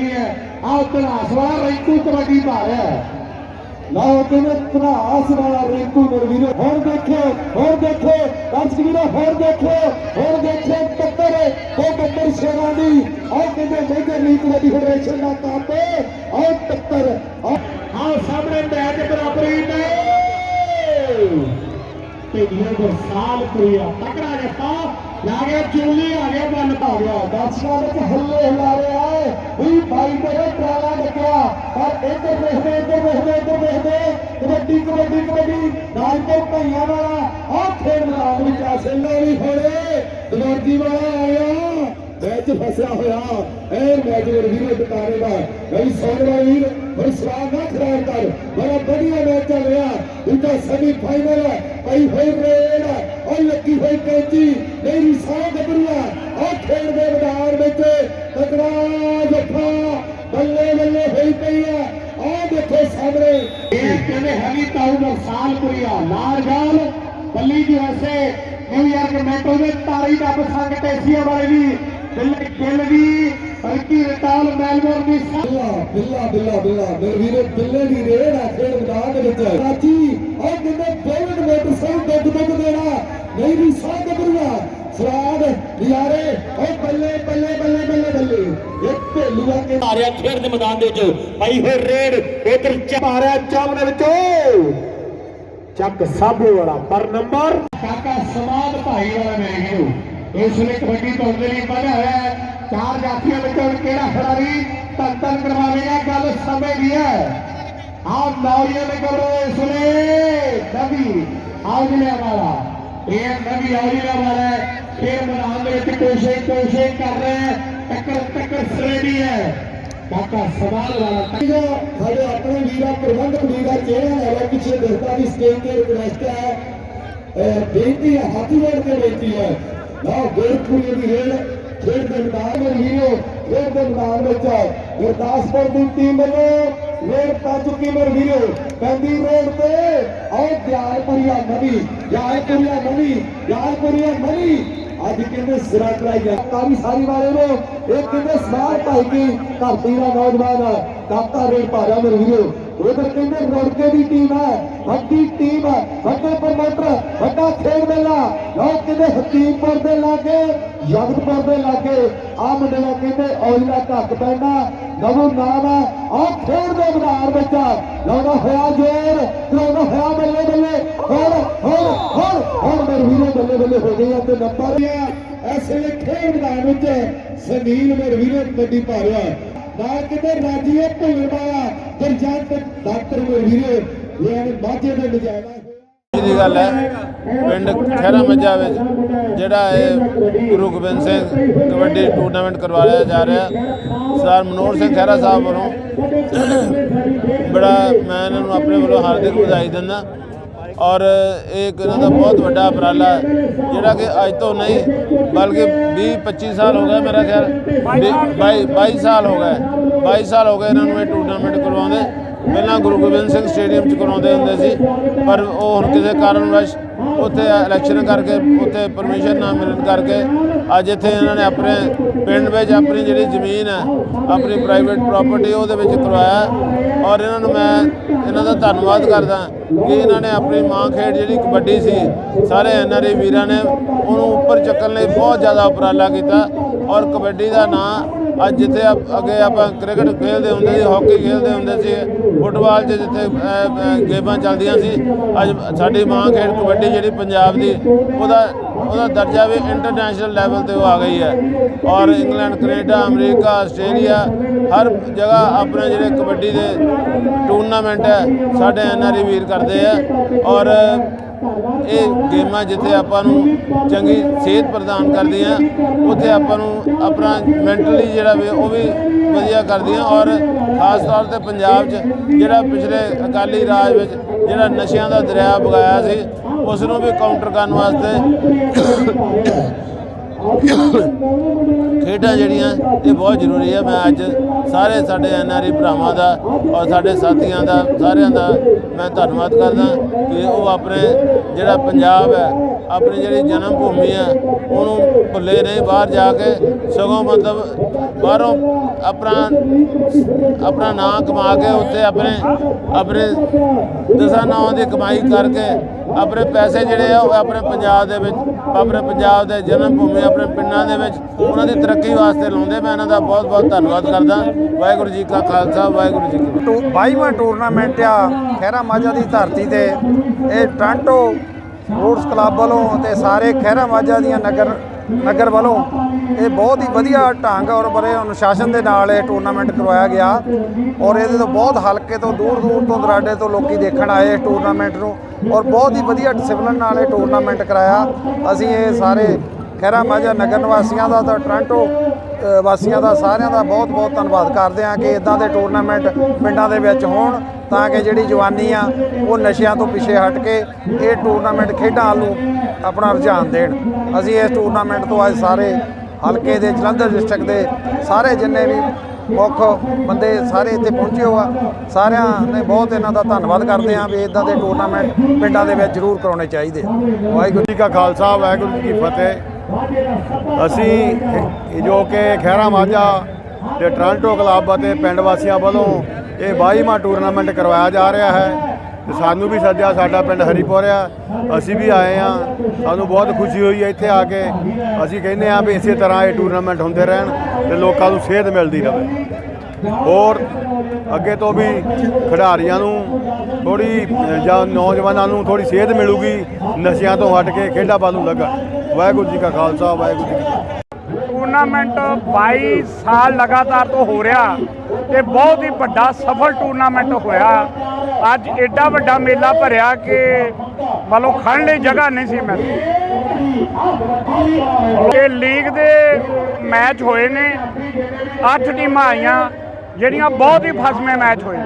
ਹੈਗੀ ਹੈ। ਆਹ ਤਲਾਸ ਵਾਲਾ ਰਿੰਕੂ ਕਬੱਡੀ ਪਾ ਰਿਹਾ ਲਓ ਕਿਵੇਂ ਧਨਾਸ ਵਾਲਾ ਰਿੰਕੂ ਨਰਵੀਰ ਹੁਣ ਦੇਖੋ ਹੁਣ ਦੇਖੋ, ਦਰਸ਼ਕ ਵੀਰੋ, ਹੁਣ ਦੇਖੋ ਹੁਣ ਦੇਖੋ ਟੱਕਰ ਉਹ ਟੱਕਰ ਸ਼ੇਰਾਂ ਦੀ। ਆਹ ਕਹਿੰਦੇ ਮੇਜਰ ਲੀਗ ਕਬੱਡੀ ਫੈਡਰੇਸ਼ਨ ਦਾ ਕੱਪ ਆਹ ਟੱਕਰ ਆਹ ਸਾਹਮਣੇ ਮੈਚ ਬਰਾਬਰੀ ਨੇ। ਤੇ ਇਹ ਗੁਰਸਾਲ ਕੁਰੀਆ ਤਕੜਾ ਜੱਫਾ। ਲਾ ਗਿਆ ਚੂਲੀ, ਆ ਗਿਆ ਬੰਨ ਪਾ ਗਿਆ ਦਰਸ਼ਕਾਂ ਵਿੱਚ ਹੱਲੇ ਹਿਲਾ ਰਿਹਾ ਹੈ। ਵੀ ਬਾਈ ਤੇਰੇ ਟਰਾਲਾ ਲੱਗਿਆ, ਪਰ ਇੱਧਰ ਦੇਖਦੇ ਇੱਧਰ ਦੇਖਦੇ ਇੱਧਰ ਦੇਖਦੇ ਕਬੱਡੀ ਕਬੱਡੀ ਕਬੱਡੀ, ਨਾਲ ਕੇ ਭਈਆਂ ਵਾਲਾ, ਆਹ ਖੇਡ ਮੈਦਾਨ ਵਿੱਚ ਅਸਲਾ ਵੀ ਹੋੜੇ ਦਵਰਜੀ ਵਾਲਾ ਆਇਆ, ਮੈਚ ਫਸਿਆ ਹੋਇਆ। ਇਹ ਮੈਚ ਵੀਰੋ ਟਿਕਾਰੇ ਦਾ। ਬਈ ਸੋਨਵਾ ਵੀਰ, ਬਈ ਸਵਾਦ ਨਾ ਖਰਾਬ ਕਰ ਬੜਾ ਵਧੀਆ ਮੈਚ ਚੱਲ ਰਿਹਾ। ਦੂਜਾ ਸੈਮੀ ਫਾਈਨਲ ਪਈ ਹੋਈ ਰੇਡ, ਉਹ ਲੱਗੀ ਹੋਈ ਕੈਂਚੀ। ਮੇਰੀ ਸਾਹ ਗੱਭਰੂਆ ਉਹ ਖੇਡ ਦੇ ਮੈਦਾਨ ਵਿੱਚ ਤਕੜਾ ਜੱਫਾ ਬੱਲੇ ਬੱਲੇ ਹੋਈ ਪਈ ਆ। ਆਹ ਦੇਖੋ ਸਾਹਮਣੇ। ਇਹ ਕਹਿੰਦੇ ਹੈਗੀ ਤਾਊ ਗੁਰਸਾਲ ਕੁਰੀਆ ਲਾਰਗਾਲ ਬੱਲੀ ਦੀ ਵੈਸੇ ਨਿਊਯਾਰਕ ਮੈਟਰੋ ਦੇ ਤਾਰੀ ਡੱਬ ਸੰਗ ਟੈਸੀਆ ਵਾਲੇ ਵੀ, ਬਿੱਲੇ ਗਿੱਲ ਵੀ, ਹਲਕੀ ਰਟਾਲ ਮੈਲਬੌਰਨ ਦੀ ਸਭ ਬਿੱਲਾ ਬਿੱਲਾ ਬਿੱਲਾ ਬਿੱਲਾ, ਮੇਰੇ ਵੀਰੇ, ਬਿੱਲੇ ਦੀ ਰੇਡ ਆ ਖੇਡ ਮੈਦਾਨ ਦੇ ਵਿੱਚ। ਰਾਜੀ ਉਹ ਕਹਿੰਦੇ ਬੋਲਡ ਮੋਟਰਸਾਈਕਲ ਦੁੱਧ ਦੁੱਧ ਦੇਣਾ, ਨਹੀਂ ਵੀ ਸਾਹ ਗੱਭਰੂਆ ਸਵਾਦ ਯਾਰੇ ਉਹ ਬੱਲੇ ਬੱਲੇ ਬੱਲੇ ਬੱਲੇ ਬੱਲੇ। ਇੱਕ ਢੇਲੂਆ ਕੇ ਮਾਰਿਆ ਖੇਡ ਦੇ ਮੈਦਾਨ ਦੇ ਵਿੱਚ। ਪਾਈ ਹੋਈ ਰੇਡ ਇਧਰ ਮਾਰਿਆ ਚਾਵ ਦੇ ਵਿੱਚੋਂ। ਚੱਕ ਸਾਬੂ ਵਾਲਾ ਪਰ ਨੰਬਰ। ਕਾਕਾ ਸਮਾਦ ਭਾਈ ਵਾਲਾ ਮੇਰੇ ਵੀਰੋ ਇਸ ਵੇਲੇ ਕਬੱਡੀ ਤੋਂ ਦੇ ਲਈ ਵਧਿਆ ਹੋਇਆ। ਹੈ ਚਾਰ ਜਾਤੀਆਂ ਵਿੱਚੋਂ ਕਿਹੜਾ ਖਿਡਾਰੀ ਧੰਨ ਧੰਨ ਕਰਵਾਵੇਗਾ? ਗੱਲ ਸਮੇਂ ਦੀ ਹੈ। ਆਹ ਨੌਜਵਾਨ ਕਰੋ ਇਸ ਵੇਲੇ ਨਵੀ ਆਉਜਲਿਆ ਵਾਲਾ। ਇਹ ਨਵੀ ਆਉਜਲਿਆ ਵਾਲਾ ਹੈ। ਫਿਰ ਮੈਦਾਨ ਦੇ ਵਿੱਚ ਕੋਸ਼ਿਸ਼ ਕੋਸ਼ਿਸ਼ ਕਰ ਰਿਹਾ ਹੈ। ਟੱਕਰ ਟੱਕਰ ਸਰੇਡੀ ਹੈ। ਕਾਕਾ ਸਵਾਲ ਵਾਲਾ ਜੋ ਸਾਡੇ ਆਪਣੇ ਵੀਰਾ, ਪ੍ਰਬੰਧਕ ਵੀਰਾ ਚਿਹਰਾ ਲੈ ਪਿੱਛੇ ਦਿਖਦਾ ਵੀ ਸਟੇਜ ਤੇ ਰਿਕਵੈਸਟ ਹੈ। ਬੇਨਤੀ ਹੈ, ਹੱਥ ਜੋੜ ਬੇਨਤੀ ਹੈ। ਲਓ ਗੋਰਖਪੁਰੀ ਦੀ ਰੇਡ ਖੇਡ ਦੇ ਮੈਦਾਨ ਵਿੱਚ ਹੀਰੋ ਖੇਡ ਦੇ ਮੈਦਾਨ ਵਿੱਚ ਗੁਰਦਾਸਪੁਰ ਦੀ ਟੀਮ ਵੱਲੋਂ ਰੇਡ ਪਾ ਚੁੱਕੀ ਮੇਰੇ ਵੀਰੋ। ਪੈਂਦੀ ਰੋਡ ਤੇ। ਆਓ ਦਿਆਲਪੁਰੀਆ ਨਵੀ ਦਿਆਲਪੁਰੀਆ ਨਵੀ ਦਿਆਲਪੁਰੀਆ ਨਵੀ। ਅੱਜ ਕਹਿੰਦੇ ਸਿਰਾ ਕਰਾਈ ਜਾ ਕਾਰੀ ਸਾਰੀ ਵਾਲੇ ਨੂੰ ਇਹ ਕਹਿੰਦੇ ਸਮਾਰ ਭਾਈ ਕੀ, ਧਰਤੀ ਦਾ ਨੌਜਵਾਨ, ਦਾਤਾ ਰੇਡ ਭਾਰਾ ਮੇਰੇ ਵੀਰੋ। ਉਧਰ ਕਹਿੰਦੇ ਰੋੜਕੇ ਦੀ ਟੀਮ ਹੈ, ਵੱਡੀ ਟੀਮ ਹੈ, ਵੱਡੇ ਪ੍ਰਮੋਟਰ ਵੱਡਾ ਖੇਡ ਮੇਲਾ। ਲੋਕ ਕਹਿੰਦੇ ਹਕੀਮਪੁਰ ਦੇ ਲਾਗੇ ਜਗਤਪੁਰ ਦੇ ਲਾਗੇ। ਆ ਮੁੰਡੇ ਕਹਿੰਦੇ ਔਜਲਾ ਘੱਟ ਪੈਣਾ ਨਵੂ ਨਾਮ ਹੈ ਆ ਖੇਡ ਦੇ ਮੈਦਾਨ ਵਿੱਚ ਲਾਉਂਦਾ ਹੋਇਆ ਜੋਰ ਲਾਉਂਦਾ ਹੋਇਆ ਬੱਲੇ ਬੱਲੇ। ਹੋਰ ਹੋਰ ਹੋਰ ਹੋਰ ਮੇਰੇ ਵੀਰੋ, ਬੱਲੇ ਬੱਲੇ ਹੋ ਗਏ ਆ ਤੇ ਨੰਬਰ ਐਸੇ ਖੇਡ ਮੈਦਾਨ ਵਿੱਚ ਸੁਨੀਲ ਮੇਰੇ ਵੀਰੋ ਗੱਡੀ ਪਾ ਰਿਹਾ ਨਾਲ ਕਿਤੇ ਰਾਜੀਏ ਭੁੱਲ ਪਾਇਆ ਗੁਰਜੰਤ ਡਾਕਟਰ ਮੇਰੇ ਵੀਰੋ, ਇਹ ਮਾਝੇ ਨਜਾਇਜ਼ ਦੀ ਗੱਲ ਹੈ, ਪਿੰਡ ਖੈਰਾ ਮੱਜਾ ਵਿੱਚ ਜਿਹੜਾ ਇਹ ਗੁਰੂ ਗੋਬਿੰਦ ਸਿੰਘ ਕਬੱਡੀ ਟੂਰਨਾਮੈਂਟ ਕਰਵਾਇਆ ਜਾ ਰਿਹਾ। ਸਰ ਮਨੋਹਰ ਸਿੰਘ ਖੈਰਾ ਸਾਹਿਬ ਵੱਲੋਂ ਬੜਾ ਮੈਂ ਇਹਨਾਂ ਨੂੰ ਆਪਣੇ ਵੱਲੋਂ ਹਾਰਦਿਕ ਵਧਾਈ ਦਿੰਦਾ। ਔਰ ਇਹ ਇੱਕ ਇਹਨਾਂ ਦਾ ਬਹੁਤ ਵੱਡਾ ਉਪਰਾਲਾ ਹੈ, ਜਿਹੜਾ ਕਿ ਅੱਜ ਤੋਂ ਨਹੀਂ ਬਲਕਿ 20 25 ਸਾਲ ਹੋ ਗਏ ਮੇਰਾ ਖਿਆਲ 22 22 ਸਾਲ ਹੋ ਗਏ 22 ਸਾਲ ਹੋ ਗਏ ਇਹਨਾਂ ਨੂੰ ਇਹ ਟੂਰਨਾਮੈਂਟ ਕਰਵਾਉਂਦੇ। ਪਹਿਲਾਂ ਗੁਰੂ ਗੋਬਿੰਦ ਸਿੰਘ ਸਟੇਡੀਅਮ 'ਚ ਕਰਾਉਂਦੇ ਹੁੰਦੇ ਸੀ ਪਰ ਉਹ ਹੁਣ ਕਿਸੇ ਕਾਰਨ ਵਸ਼ ਉੱਥੇ ਇਲੈਕਸ਼ਨ ਕਰਕੇ ਉੱਥੇ ਪਰਮਿਸ਼ਨ ਨਾ ਮਿਲਣ ਕਰਕੇ ਅੱਜ ਇੱਥੇ ਇਹਨਾਂ ਨੇ ਆਪਣੇ ਪਿੰਡ ਵਿੱਚ ਆਪਣੀ ਜਿਹੜੀ ਜ਼ਮੀਨ ਹੈ ਆਪਣੀ ਪ੍ਰਾਈਵੇਟ ਪ੍ਰਾਪਰਟੀ ਉਹਦੇ ਵਿੱਚ ਕਰਵਾਇਆ। ਔਰ ਇਹਨਾਂ ਨੂੰ ਮੈਂ ਇਹਨਾਂ ਦਾ ਧੰਨਵਾਦ ਕਰਦਾ ਕਿ ਇਹਨਾਂ ਨੇ ਆਪਣੀ ਮਾਂ ਖੇਡ ਜਿਹੜੀ ਕਬੱਡੀ ਸੀ, ਸਾਰੇ ਐਨਆਰਏ ਵੀਰਾਂ ਨੇ ਉਹਨੂੰ ਉੱਪਰ ਚੱਕਣ ਲਈ ਬਹੁਤ ਜ਼ਿਆਦਾ ਉਪਰਾਲਾ ਕੀਤਾ। ਔਰ ਕਬੱਡੀ ਦਾ ਨਾਂ ਅੱਜ ਜਿੱਥੇ ਆਪ- ਅੱਗੇ ਆਪਾਂ ਕ੍ਰਿਕਟ ਖੇਡਦੇ ਹੁੰਦੇ ਸੀ, ਹਾਕੀ ਖੇਡਦੇ ਹੁੰਦੇ ਸੀ, ਫੁੱਟਬਾਲ 'ਚ ਜਿੱਥੇ ਗੇਮਾਂ ਚੱਲਦੀਆਂ ਸੀ, ਅੱਜ ਸਾਡੀ ਮਾਂ ਖੇਡ ਕਬੱਡੀ ਜਿਹੜੀ ਪੰਜਾਬ ਦੀ, ਉਹਦਾ ਉਹਦਾ ਦਰਜਾ ਵੀ ਇੰਟਰਨੈਸ਼ਨਲ ਲੈਵਲ ਤੇ ਉਹ ਆ ਗਈ ਹੈ। ਔਰ ਇੰਗਲੈਂਡ, ਕੈਨੇਡਾ, ਅਮਰੀਕਾ, ਆਸਟ੍ਰੇਲੀਆ, ਹਰ ਜਗ੍ਹਾ ਆਪਣੇ ਜਿਹੜੇ ਕਬੱਡੀ ਦੇ ਟੂਰਨਾਮੈਂਟ ਹੈ, ਸਾਡੇ ਐਨਆਰਈ ਵੀਰ ਕਰਦੇ ਆ। ਔਰ ਇਹ ਗੇਮਾਂ ਜਿੱਥੇ ਆਪਾਂ ਨੂੰ ਚੰਗੀ ਸਿਹਤ ਪ੍ਰਦਾਨ ਕਰਦੀਆਂ, ਉੱਥੇ ਆਪਾਂ ਨੂੰ ਆਪਣਾ ਮੈਂਟਲੀ ਜਿਹੜਾ ਵੀ ਉਹ ਵੀ ਵਧੀਆ ਕਰਦੀਆਂ। ਔਰ ਖਾਸ ਤੌਰ ਤੇ ਪੰਜਾਬ 'ਚ ਜਿਹੜਾ ਪਿਛਲੇ ਅਕਾਲੀ ਰਾਜ ਵਿੱਚ ਜਿਹੜਾ ਨਸ਼ਿਆਂ ਦਾ ਦਰਿਆ ਵਗਾਇਆ ਸੀ ਉਸ ਨੂੰ ਵੀ ਕਾਊਂਟਰ ਕਰਨ ਵਾਸਤੇ ਖੇਡਾਂ ਜਿਹੜੀਆਂ, ਇਹ ਬਹੁਤ ਜ਼ਰੂਰੀ ਹੈ ਮੈਂ ਅੱਜ ਸਾਰੇ ਸਾਡੇ ਐਨਆਰਈ ਭਰਾਵਾਂ ਦਾ ਔਰ ਸਾਡੇ ਸਾਥੀਆਂ ਦਾ, ਸਾਰਿਆਂ ਦਾ ਮੈਂ ਧੰਨਵਾਦ ਕਰਦਾ ਕਿ ਉਹ ਆਪਣੇ ਜਿਹੜਾ ਪੰਜਾਬ ਹੈ, ਆਪਣੀ ਜਿਹੜੀ ਜਨਮ ਭੂਮੀ ਹੈ, ਉਹਨੂੰ ਭੁੱਲੇ ਨਹੀਂ, ਬਾਹਰ ਜਾ ਕੇ ਸਗੋਂ ਮਤਲਬ ਬਾਹਰੋਂ ਆਪਣਾ ਆਪਣਾ ਨਾਂ ਕਮਾ ਕੇ ਉੱਥੇ ਆਪਣੇ ਆਪਣੇ ਦਸਾਂ ਨਾਂ ਦੀ ਕਮਾਈ ਕਰਕੇ ਆਪਣੇ ਪੈਸੇ ਜਿਹੜੇ ਆ ਉਹ ਆਪਣੇ ਪੰਜਾਬ ਦੇ ਵਿੱਚ, ਆਪਣੇ ਪੰਜਾਬ ਦੇ ਜਨਮ ਭੂਮੀ ਆਪਣੇ ਪਿੰਡਾਂ ਦੇ ਵਿੱਚ, ਉਹਨਾਂ ਦੀ ਤਰੱਕੀ ਵਾਸਤੇ ਲਾਉਂਦੇ। ਮੈਂ ਇਹਨਾਂ ਦਾ ਬਹੁਤ ਬਹੁਤ ਧੰਨਵਾਦ ਕਰਦਾ। ਵਾਹਿਗੁਰੂ ਜੀ ਕਾ ਖਾਲਸਾ, ਵਾਹਿਗੁਰੂ ਜੀ ਕੀ ਫਤਿਹ। ਟੂ 22ਵਾਂ ਟੂਰਨਾਮੈਂਟ ਆ ਖਹਿਰਾ ਮਾਝਾ ਦੀ ਧਰਤੀ ਤੇ। ਇਹ ਟ੍ਰਾਂਟੋ ਸਪੋਰਟਸ ਕਲੱਬ ਵੱਲੋਂ ਤੇ ਸਾਰੇ ਖਹਿਰਾ ਮਾਝਾ ਦੀਆਂ ਨਗਰ ਨਗਰ ਵੱਲੋਂ ਇਹ ਬਹੁਤ ਹੀ ਵਧੀਆ ਢੰਗ ਔਰ ਬੜੇ ਅਨੁਸ਼ਾਸਨ ਦੇ ਨਾਲ ਇਹ ਟੂਰਨਾਮੈਂਟ ਕਰਵਾਇਆ ਗਿਆ ਔਰ ਇਹਦੇ ਤੋਂ ਬਹੁਤ ਹਲਕੇ ਤੋਂ ਦੂਰ ਦੂਰ ਤੋਂ ਦਰਾਡੇ ਤੋਂ ਲੋਕੀ ਦੇਖਣ ਆਏ ਇਸ ਟੂਰਨਾਮੈਂਟ ਨੂੰ ਔਰ ਬਹੁਤ ਹੀ ਵਧੀਆ ਡਿਸਪਲਿਨ ਨਾਲ ਇਹ ਟੂਰਨਾਮੈਂਟ ਕਰਾਇਆ। ਅਸੀਂ ਇਹ ਸਾਰੇ ਖਹਿਰਾ ਮਾਝਾ ਨਗਰ ਨਿਵਾਸੀਆਂ ਦਾ ਤਾਂ ਟ੍ਰਾਂਟੋ ਵਾਸੀਆਂ ਦਾ, ਸਾਰਿਆਂ ਦਾ ਬਹੁਤ ਬਹੁਤ ਧੰਨਵਾਦ ਕਰਦੇ ਹਾਂ ਕਿ ਇਦਾਂ ਦੇ ਟੂਰਨਾਮੈਂਟ ਪਿੰਡਾਂ ਦੇ ਵਿੱਚ ਹੋਣ ਤਾਂ ਕਿ ਜਿਹੜੀ ਜਵਾਨੀ ਆ, ਉਹ ਨਸ਼ਿਆਂ ਤੋਂ ਪਿੱਛੇ ਹਟ ਕੇ ਇਹ ਟੂਰਨਾਮੈਂਟ ਖੇਡਾਂ ਵੱਲ ਨੂੰ ਆਪਣਾ ਰੁਝਾਨ ਦੇਣ। ਅਸੀਂ ਇਸ ਟੂਰਨਾਮੈਂਟ ਤੋਂ ਅੱਜ ਸਾਰੇ ਹਲਕੇ ਦੇ, ਜਲੰਧਰ ਡਿਸਟ੍ਰਿਕਟ ਦੇ ਸਾਰੇ ਜਿੰਨੇ ਵੀ ਮੁੱਖ ਬੰਦੇ ਸਾਰੇ ਇੱਥੇ ਪਹੁੰਚੇ ਹੋ ਆ, ਸਾਰਿਆਂ ਨੇ ਬਹੁਤ ਇਹਨਾਂ ਦਾ ਧੰਨਵਾਦ ਕਰਦੇ ਹਾਂ ਵੀ ਇਦਾਂ ਦੇ ਟੂਰਨਾਮੈਂਟ ਪਿੰਡਾਂ ਦੇ ਵਿੱਚ ਜ਼ਰੂਰ ਕਰਾਉਣੇ ਚਾਹੀਦੇ ਆ। ਵਾਹਿਗੁਰੂ ਜੀ ਕਾ ਖਾਲਸਾ, ਵਾਹਿਗੁਰੂ ਜੀ ਕੀ ਫਤਿਹ। ਅਸੀਂ ਇਹ ਜੋ ਕਿ ਖਹਿਰਾ ਮਾਝਾ ਤੇ ਟ੍ਰਾਂਟੋ ਕਲੱਬ ਅਤੇ ਪਿੰਡ ਵਾਸੀਆਂ ਵੱਲੋਂ ਇਹ 22ਵਾਂ ਟੂਰਨਾਮੈਂਟ ਕਰਵਾਇਆ ਜਾ ਰਿਹਾ ਹੈ ਤੇ ਸਾਨੂੰ ਵੀ ਸੱਦਿਆ, ਸਾਡਾ ਪਿੰਡ ਹਰੀਪੁਰ ਆ। ਅਸੀਂ ਵੀ ਆਏ ਆ ਸਾਨੂੰ ਬਹੁਤ ਖੁਸ਼ੀ ਹੋਈ ਹੈ ਇੱਥੇ ਆ ਕੇ। ਅਸੀਂ ਕਹਿੰਦੇ ਆ ਵੀ ਇਸੇ ਤਰ੍ਹਾਂ ਇਹ ਟੂਰਨਾਮੈਂਟ ਹੁੰਦੇ ਰਹਿਣ ਤੇ ਲੋਕਾਂ ਨੂੰ ਸੇਧ ਮਿਲਦੀ ਰਹੇ। ਹੋਰ ਅੱਗੇ ਤੋਂ ਵੀ ਖਿਡਾਰੀਆਂ ਨੂੰ ਥੋੜੀ ਜਾਂ ਨੌਜਵਾਨਾਂ ਨੂੰ ਥੋੜੀ ਸੇਧ ਮਿਲੂਗੀ, ਨਸ਼ਿਆਂ ਤੋਂ ਹਟ ਕੇ ਖੇਡਾਂ ਵੱਲ ਨੂੰ ਲੱਗਣ। ਵਾਹਿਗੁਰੂ ਜੀ ਕਾ ਖਾਲਸਾ, ਵਾਹਿਗੁਰੂ ਜੀ ਕੀ ਫਤਿਹ। ਟੂਰਨਾਮੈਂਟ 22 ਸਾਲ ਲਗਾਤਾਰ ਤੋਂ ਹੋ ਰਿਹਾ ਤੇ ਬਹੁਤ ਹੀ ਵੱਡਾ ਸਫਲ ਟੂਰਨਾਮੈਂਟ ਹੋਇਆ। ਅੱਜ ਐਡਾ ਵੱਡਾ ਮੇਲਾ ਭਰਿਆ ਕਿ ਮੰਨ ਲਓ ਖੜਨ ਲਈ ਜਗ੍ਹਾ ਨਹੀਂ ਸੀ ਮਿਲਦੀ। ਇਹ ਲੀਗ ਦੇ ਮੈਚ ਹੋਏ ਨੇ 8 ਟੀਮਾਂ ਆਈਆਂ, ਜਿਹੜੀਆਂ ਬਹੁਤ ਹੀ ਫਸਵੇਂ ਮੈਚ ਹੋਏ